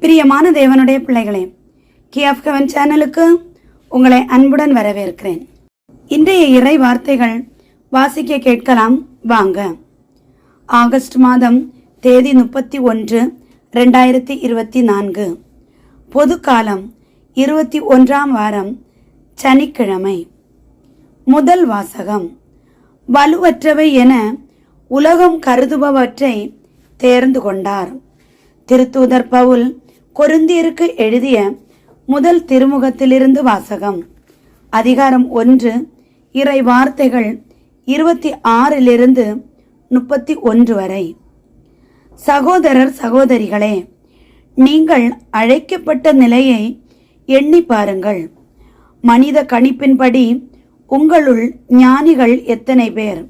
பிரியமான தேவனுடைய பிள்ளைகளே கி ஆஃப் ஹெவன் சேனலுக்கு உங்களை அன்புடன் வரவேற்கிறேன். இன்றைய இறை வார்த்தைகள் வாசிக்க கேட்கலாம். வாங்க. ஆகஸ்ட் மாதம் தேதி முப்பத்தி ஒன்று ரெண்டாயிரத்தி இருபத்தி நான்கு. பொது காலம் இருபத்தி ஒன்றாம் வாரம் சனிக்கிழமை. முதல் வாசகம். வலுவற்றவை என உலகம் கருதுபவற்றை தேர்ந்து கொண்டார். திருத்தூதர் பவுல் கொருந்தியருக்கு எழுதிய முதல் திருமுகத்திலிருந்து வாசகம். அதிகாரம் ஒன்று இறை வார்த்தைகள் இருபத்தி ஆறிலிருந்து முப்பத்தி ஒன்று வரை. சகோதரர் சகோதரிகளே நீங்கள் அழைக்கப்பட்ட நிலையை எண்ணி பாருங்கள். மனித கணிப்பின்படி உங்களுள் ஞானிகள் எத்தனை பேர்?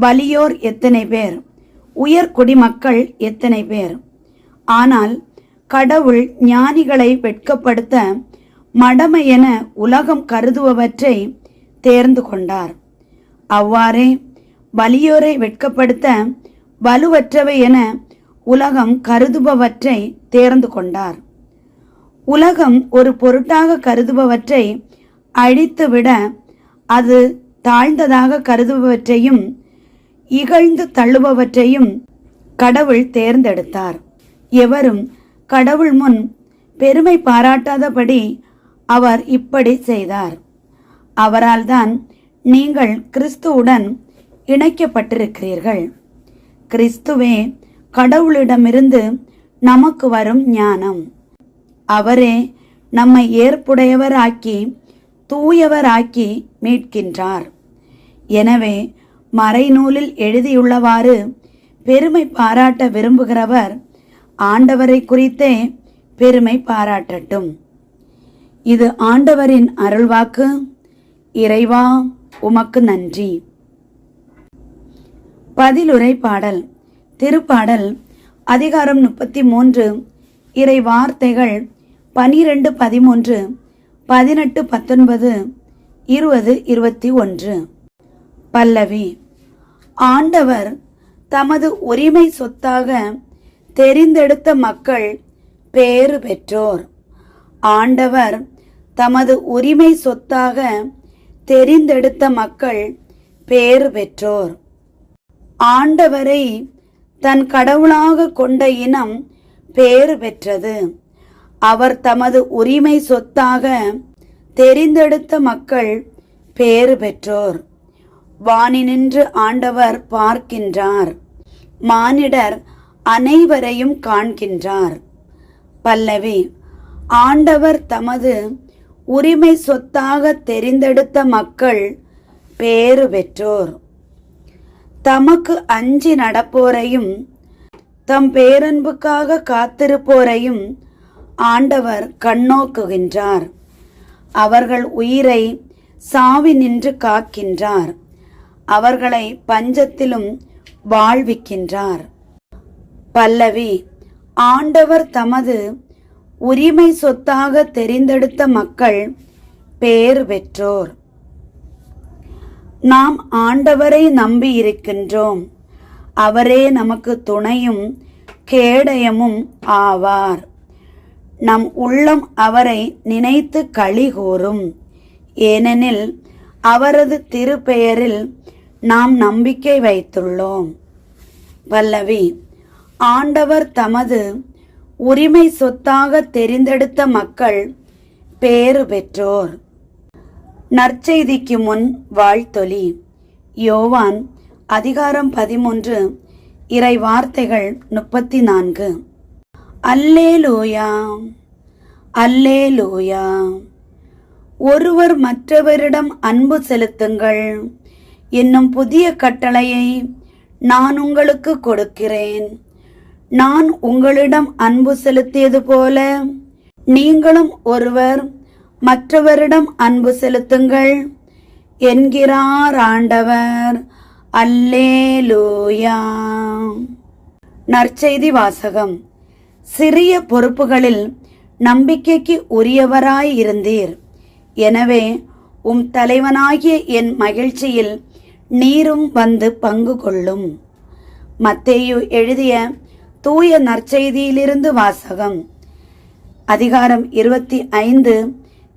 வலியோர் எத்தனை பேர்? உயர் குடிமக்கள் எத்தனை பேர்? ஆனால் கடவுள் ஞானிகளை வெட்கப்படுத்த மடமை என உலகம் கருதுபவற்றை தேர்ந்து கொண்டார். அவ்வாறே வலியோரை வெட்கப்படுத்த வலுவற்றவை என உலகம் கருதுபவற்றை தேர்ந்து கொண்டார். உலகம் ஒரு பொருட்டாக கருதுபவற்றை அழித்துவிட அது தாழ்ந்ததாக கருதுபவற்றையும் இகழ்ந்து தள்ளுபவற்றையும் கடவுள் தேர்ந்தெடுத்தார். எவரும் கடவுள் முன் பெருமை பாராட்டாதபடி அவர் இப்படி செய்தார். அவரால் தான் நீங்கள் கிறிஸ்துவுடன் இணைக்கப்பட்டிருக்கிறீர்கள். கிறிஸ்துவே கடவுளிடமிருந்து நமக்கு வரும் ஞானம். அவரே நம்மை ஏற்புடையவராக்கி தூயவராக்கி மீட்கின்றார். எனவே மறைநூலில் எழுதியுள்ளவாறு பெருமை பாராட்ட விரும்புகிறவர் ஆண்டவரை குறித்தே பெருமை பாராட்டட்டும். இது ஆண்டவரின் அருள்வாக்கு. இறைவா உமக்கு நன்றி. பதிலுரை பாடல். திருப்பாடல். அதிகாரம் முப்பத்தி மூன்று இறை வார்த்தைகள் பனிரெண்டு பதிமூன்று. பதினெட்டு பத்தொன்பது. இருபது இருபத்தி ஒன்று. பல்லவி. ஆண்டவர் தமது உரிமை சொத்தாக தெரிந்தெடுத்த மக்கள் பேறு பெற்றோர். ஆண்டவர் தமது உரிமை சொத்தாக தெரிந்தெடுத்த மக்கள் பேறு பெற்றோர். ஆண்டவரை தன் கடவுளாக கொண்ட இனம் பேறு பெற்றது. அவர் தமது உரிமை சொத்தாக தெரிந்தெடுத்த மக்கள் பேறு பெற்றோர். வானினின்று ஆண்டவர் பார்க்கின்றார். மானிடர் அனைவரையும் காண்கின்றார். பல்லவி ஆண்டவர் தமது உரிமை சொத்தாக தெரிந்தெடுத்த மக்கள் பேறு பெற்றோர். தமக்கு அஞ்சி நடப்போரையும் தம் பேரன்புக்காக காத்திருப்போரையும் ஆண்டவர் கண்ணோக்குகின்றார். அவர்கள் உயிரை சாவி நின்று காக்கின்றார். அவர்களை பஞ்சத்திலும் வாழ்விக்கின்றார். பல்லவி ஆண்டவர் தமது உரிமை சொத்தாக தெரிந்தெடுத்த மக்கள் பேர் பெற்றோர். நாம் ஆண்டவரை நம்பி இருக்கின்றோம். அவரே நமக்கு துணையும் கேடயமும் ஆவார். நம் உள்ளம் அவரை நினைத்து களி கூறும் ஏனெனில் அவரது திருப்பெயரில் நாம் நம்பிக்கை வைத்துள்ளோம். பல்லவி ஆண்டவர் தமது உரிமை சொத்தாக தெரிந்தெடுத்த மக்கள் பேறு பெற்றோர். நற்செய்திக்கு முன் வாழ்த்தொலி. யோவான் அதிகாரம் பதிமூன்று இறை வார்த்தைகள் முப்பத்தி நான்கு அல்லே லூயா அல்லே லூயா ஒருவர் மற்றவரிடம் அன்பு செலுத்துங்கள். என்னும் புதிய கட்டளையை நான் உங்களுக்கு கொடுக்கிறேன். நான் உங்களிடம் அன்பு செலுத்தியது போல நீங்களும் ஒருவர் மற்றவரிடம் அன்பு செலுத்துங்கள் என்கிறார் ஆண்டவர். அல்லேலூயா. நற்செய்தி வாசகம். சிறிய பொறுப்புகளில் நம்பிக்கைக்கு உரியவராய் இருந்தீர். எனவே உம் தலைவனாகிய என் மகிழ்ச்சியில் நீரும் வந்து பங்கு கொள்ளும். மத்தேயு எழுதிய தூய நற்செய்தியிலிருந்து வாசகம். அதிகாரம் இருபத்தி ஐந்து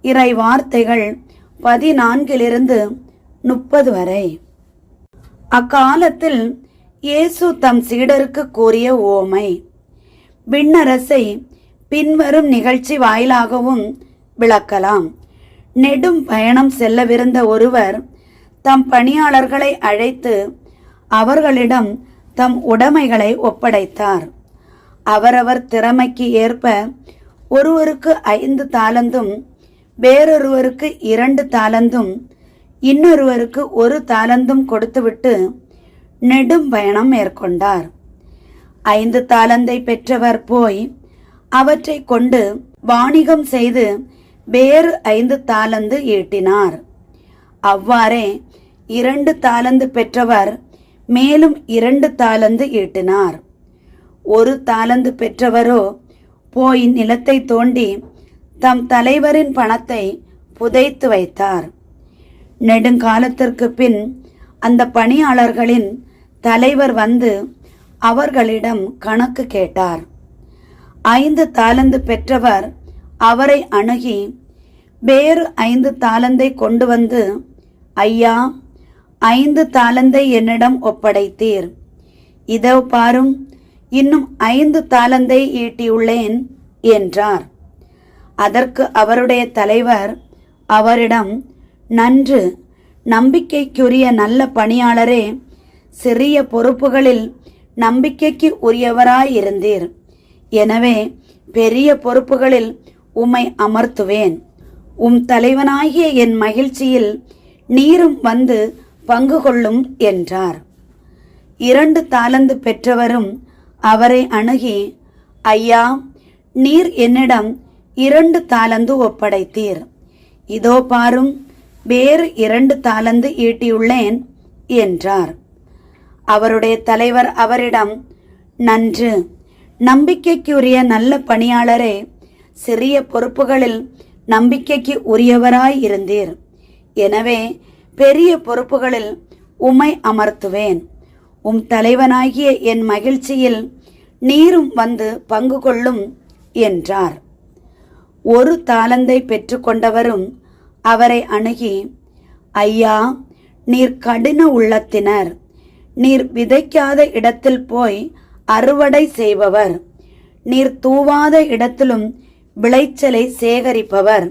இறை வார்த்தைகள் பதினான்கிலிருந்து முப்பது வரை. அக்காலத்தில் இயேசு தம் சீடருக்கு கூறிய ஓமை விண்ணரசை பின்வரும் நிகழ்ச்சி வாயிலாகவும் விளக்கலாம். நெடும் பயணம் செல்லவிருந்த ஒருவர் தம் பணியாளர்களை அழைத்து அவர்களிடம் தம் உடைமைகளை ஒப்படைத்தார். அவரவர் திறமைக்கு ஏற்ப ஒருவருக்கு ஐந்து தாளந்தும் வேறொருவருக்கு இரண்டு தாளந்தும் இன்னொருவருக்கு ஒரு தாளந்தும் கொடுத்துவிட்டு நெடும் பயணம் மேற்கொண்டார். ஐந்து தாளந்தை பெற்றவர் போய் அவற்றை கொண்டு வாணிகம் செய்து வேறு ஐந்து தாளந்து ஈட்டினார். அவ்வாறே இரண்டு தாளந்து பெற்றவர் மேலும் இரண்டு தாளந்து ஈட்டினார். ஒரு தாளந்து பெற்றவரோ போய் நிலத்தை தோண்டி தம் தலைவரின் பணத்தை புதைத்து வைத்தார். நெடுங்காலத்திற்கு பின் அந்த பணியாளர்களின் தலைவர் வந்து அவர்களிடம் கணக்கு கேட்டார். ஐந்து தாளந்து பெற்றவர் அவரை அணுகி வேறு ஐந்து தாளந்தை கொண்டு வந்து ஐயா ஐந்து தாளந்தை என்னிடம் ஒப்படைத்தீர். இதோ பாரும் இன்னும் ஐந்து தாளந்தை ஈட்டியுள்ளேன் என்றார். அதற்கு அவருடைய தலைவர் அவரிடம் நன்று நம்பிக்கைக்குரிய நல்ல பணியாளரே சிறிய பொறுப்புகளில் நம்பிக்கைக்கு உரியவராயிருந்தீர். எனவே பெரிய பொறுப்புகளில் உம்மை அமர்த்துவேன். உம் தலைவனாகிய என் மகிழ்ச்சியில் நீரும் வந்து பங்கு கொள்ளும் என்றார். இரண்டு தாளந்து பெற்றவரும் அவரை அணுகி ஐயா நீர் என்னிடம் இரண்டு தாளந்து ஒப்படைத்தீர். இதோ பாரும் வேறு இரண்டு தாளந்து ஈட்டியுள்ளேன் என்றார். அவருடைய தலைவர் அவரிடம் நன்று. நம்பிக்கைக்குரிய நல்ல பணியாளரே சிறிய பொறுப்புகளில் நம்பிக்கைக்கு உரியவராய் இருந்தீர். எனவே பெரிய பொறுப்புகளில் உமை அமர்த்துவேன். உம் தலைவனாகிய என் மகிழ்ச்சியில் நீரும் வந்து பங்கு கொள்ளும் என்றார். ஒரு தாளந்தை பெற்றுக்கொண்டவரும் அவரை அணுகி ஐயா நீர் கடின உள்ளத்தினர். நீர் விதைக்காத இடத்தில் போய் அறுவடை செய்பவர். நீர் தூவாத இடத்திலும் விளைச்சலை சேகரிப்பவர்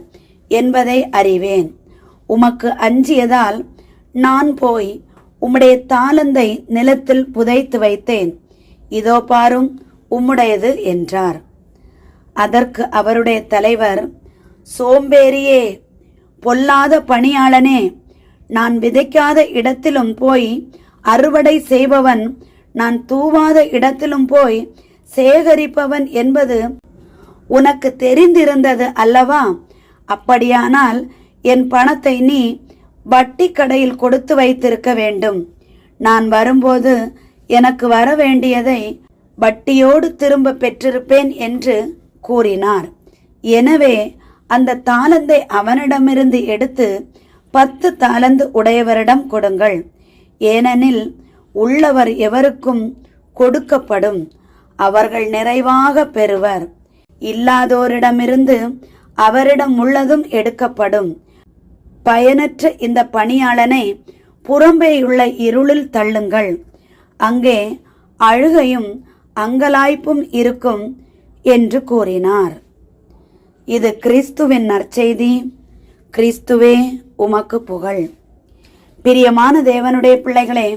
என்பதை அறிவேன். உமக்கு அஞ்சியதால் நான் போய் உம்முடைய தாளந்தை நிலத்தில் புதைத்து வைத்தேன். இதோ பாரும் உம்முடையது என்றார். அதற்கு அவருடைய தலைவர் சோம்பேறியே பொல்லாத பணியாளனே நான் விதைக்காத இடத்திலும் போய் அறுவடை செய்பவன் நான் தூவாத இடத்திலும் போய் சேகரிப்பவன் என்பது உனக்கு தெரிந்திருந்தது அல்லவா? அப்படியானால் என் பணத்தை நீ வட்டி கடையில் கொடுத்து வைத்திருக்க வேண்டும். நான் வரும்போது எனக்கு வர வேண்டியதை வட்டியோடு திரும்ப பெற்றிருப்பேன் என்று கூறினார். எனவே அந்த தாளந்தை அவனிடமிருந்து எடுத்து பத்து தாளந்து உடையவரிடம் கொடுங்கள். ஏனெனில் உள்ளவர் எவருக்கும் கொடுக்கப்படும். அவர்கள் நிறைவாக பெறுவர். இல்லாதோரிடமிருந்து அவரிடம் உள்ளதும் எடுக்கப்படும். பயனற்ற இந்த பணியாளனை புறம்பேயுள்ள இருளில் தள்ளுங்கள். அங்கே அழுகையும் அங்கலாய்ப்பும் இருக்கும் என்று கூறினார். இது கிறிஸ்துவின் நற்செய்தி. கிறிஸ்துவே உமக்கு புகழ். பிரியமான தேவனுடைய பிள்ளைகளே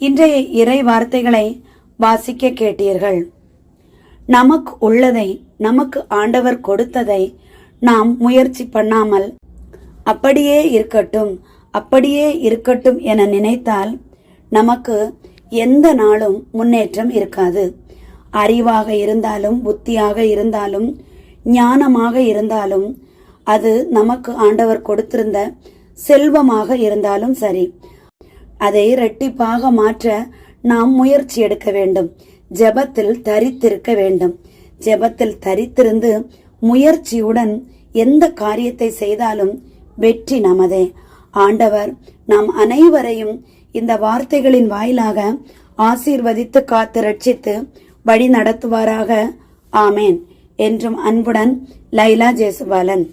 இன்றைய இறை வார்த்தைகளை வாசிக்க கேட்டீர்கள். நமக்கு உள்ளதை நமக்கு ஆண்டவர் கொடுத்ததை நாம் முயற்சி பண்ணாமல் அப்படியே இருக்கட்டும் அப்படியே இருக்கட்டும் என நினைத்தால் நமக்கு எந்த நாளும் முன்னேற்றம் இருக்காது. அறிவாக இருந்தாலும் புத்தியாக இருந்தாலும் ஞானமாக இருந்தாலும் அது நமக்கு ஆண்டவர் கொடுத்திருந்த செல்வமாக இருந்தாலும் சரி அதை இரட்டிப்பாக மாற்ற நாம் முயற்சி எடுக்க வேண்டும். ஜெபத்தில் தரித்திருக்க வேண்டும். ஜெபத்தில் தரித்திருந்து முயற்சியுடன் எந்த காரியத்தை செய்தாலும் வெற்றி நமதே. ஆண்டவர் நாம் அனைவரையும் இந்த வார்த்தைகளின் வாயிலாக ஆசீர்வதித்து காத்து ரட்சித்து வழி நடத்துவாராக ஆமேன். என்றும் அன்புடன் லைலா ஜேசுபாலன்.